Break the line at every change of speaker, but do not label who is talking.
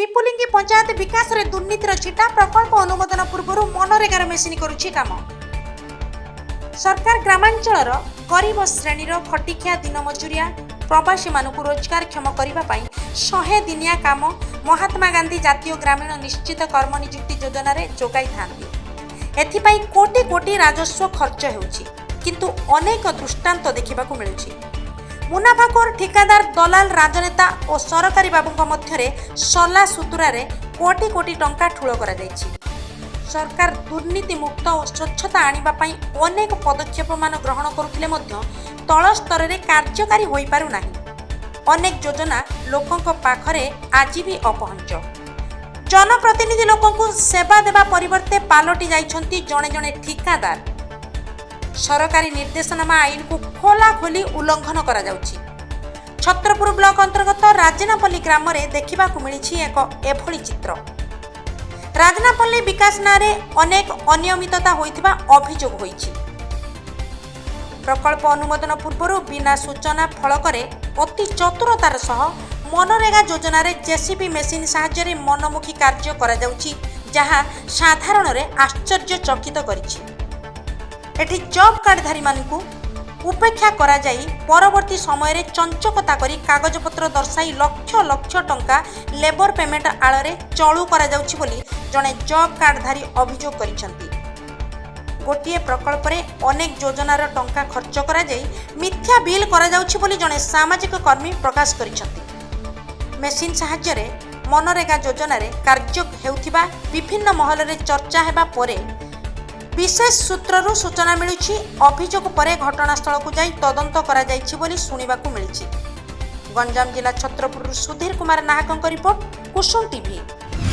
ପିପୁଲିଙ୍ଗି ପଞ୍ଚାୟତ ବିକାଶରେ ଦୁର୍ନୀତିର ଛିଟା ପ୍ରକଳ୍ପ ଅନୁମୋଦନ ପୂର୍ବରୁ ମନରେଗାର ମେସିନ୍ କରୁଛି କାମ ସରକାର ଗ୍ରାମାଞ୍ଚଳର ଗରିବ ଶ୍ରେଣୀର ଖଟିଖିଆ ଦିନମଜୁରିଆ ପ୍ରବାସୀମାନଙ୍କୁ ରୋଜଗାରକ୍ଷମ କରିବା ପାଇଁ ଶହେ ଦିନିଆ କାମ ମହାତ୍ମା ଗାନ୍ଧୀ ଜାତୀୟ ଗ୍ରାମୀଣ ନିଶ୍ଚିତ କର୍ମନିଯୁକ୍ତି ଯୋଜନାରେ ଯୋଗାଇଥାନ୍ତି ଏଥିପାଇଁ କୋଟି କୋଟି ରାଜସ୍ୱ ଖର୍ଚ୍ଚ ହେଉଛି କିନ୍ତୁ ଅନେକ ଦୃଷ୍ଟାନ୍ତ ଦେଖିବାକୁ ମିଳୁଛି ମୁନାଫାଖୋର ଠିକାଦାର ଦଲାଲ ରାଜନେତା ଓ ସରକାରୀ ବାବୁଙ୍କ ମଧ୍ୟରେ ସଲା ସୁତୁରାରେ କୋଟି କୋଟି ଟଙ୍କା ଠୁଳ କରାଯାଇଛି ସରକାର ଦୁର୍ନୀତିମୁକ୍ତ ଓ ସ୍ୱଚ୍ଛତା ଆଣିବା ପାଇଁ ଅନେକ ପଦକ୍ଷେପମାନ ଗ୍ରହଣ କରୁଥିଲେ ମଧ୍ୟ ତଳ ସ୍ତରରେ କାର୍ଯ୍ୟକାରୀ ହୋଇପାରୁନାହିଁ ଅନେକ ଯୋଜନା ଲୋକଙ୍କ ପାଖରେ ଆଜି ବି ଅପହଞ୍ଚ ଜନପ୍ରତିନିଧି ଲୋକଙ୍କୁ ସେବା ଦେବା ପରିବର୍ତ୍ତେ ପାଲଟି ଯାଇଛନ୍ତି ଜଣେ ଜଣେ ଠିକାଦାର সরকারি নির্দেশনামা আইনকু খোলাখোলি উল্লঙ্ঘন করা যাচ্ছে ছত্রপুর ব্লক অন্তর্গত রাজনাপল্লী গ্রামে দেখা মিছে এক এভাবে চিত্র রাজনাপল্লী বিকাশ নাঁরে অনেক অনিয়মিততা হয়ে অভিযোগ হয়েছে প্রকল্প অনুমোদন পূর্বর বিনা সূচনা ফলকরে অতি চতুরতার সহ মনরেগা যোজনার জেসিবি মেসিন সাহায্যে মনমুখী কার্য করা যাচ্ছে যা সাধারণের আশ্চর্য চকিত করেছে ଏଠି ଜବ୍ କାର୍ଡ଼ଧାରୀମାନଙ୍କୁ ଉପେକ୍ଷା କରାଯାଇ ପରବର୍ତ୍ତୀ ସମୟରେ ଚଞ୍ଚକତା କରି କାଗଜପତ୍ର ଦର୍ଶାଇ ଲକ୍ଷ ଲକ୍ଷ ଟଙ୍କା ଲେବର ପେମେଣ୍ଟ ଆଳରେ ଚଳୁ କରାଯାଉଛି ବୋଲି ଜଣେ ଜବ୍ କାର୍ଡ଼ଧାରୀ ଅଭିଯୋଗ କରିଛନ୍ତି ଗୋଟିଏ ପ୍ରକଳ୍ପରେ ଅନେକ ଯୋଜନାର ଟଙ୍କା ଖର୍ଚ୍ଚ କରାଯାଇ ମିଥ୍ୟା ବିଲ୍ କରାଯାଉଛି ବୋଲି ଜଣେ ସାମାଜିକ କର୍ମୀ ପ୍ରକାଶ କରିଛନ୍ତି ମେସିନ୍ ସାହାଯ୍ୟରେ ମନରେଗା ଯୋଜନାରେ କାର୍ଯ୍ୟ ହେଉଥିବା ବିଭିନ୍ନ ମହଲରେ ଚର୍ଚ୍ଚା ହେବା ପରେ ବିଶେଷ ସୂତ୍ରରୁ ସୂଚନା ମିଳୁଛି ଅଭିଯୋଗ ପରେ ଘଟଣାସ୍ଥଳକୁ ଯାଇ ତଦନ୍ତ କରାଯାଇଛି ବୋଲି ଶୁଣିବାକୁ ମିଳିଛି ଗଞ୍ଜାମ ଜିଲ୍ଲା ଛତ୍ରପୁରରୁ ସୁଧୀର କୁମାର ନାହାକଙ୍କ ରିପୋର୍ଟ କୁସୁମ ଟିଭି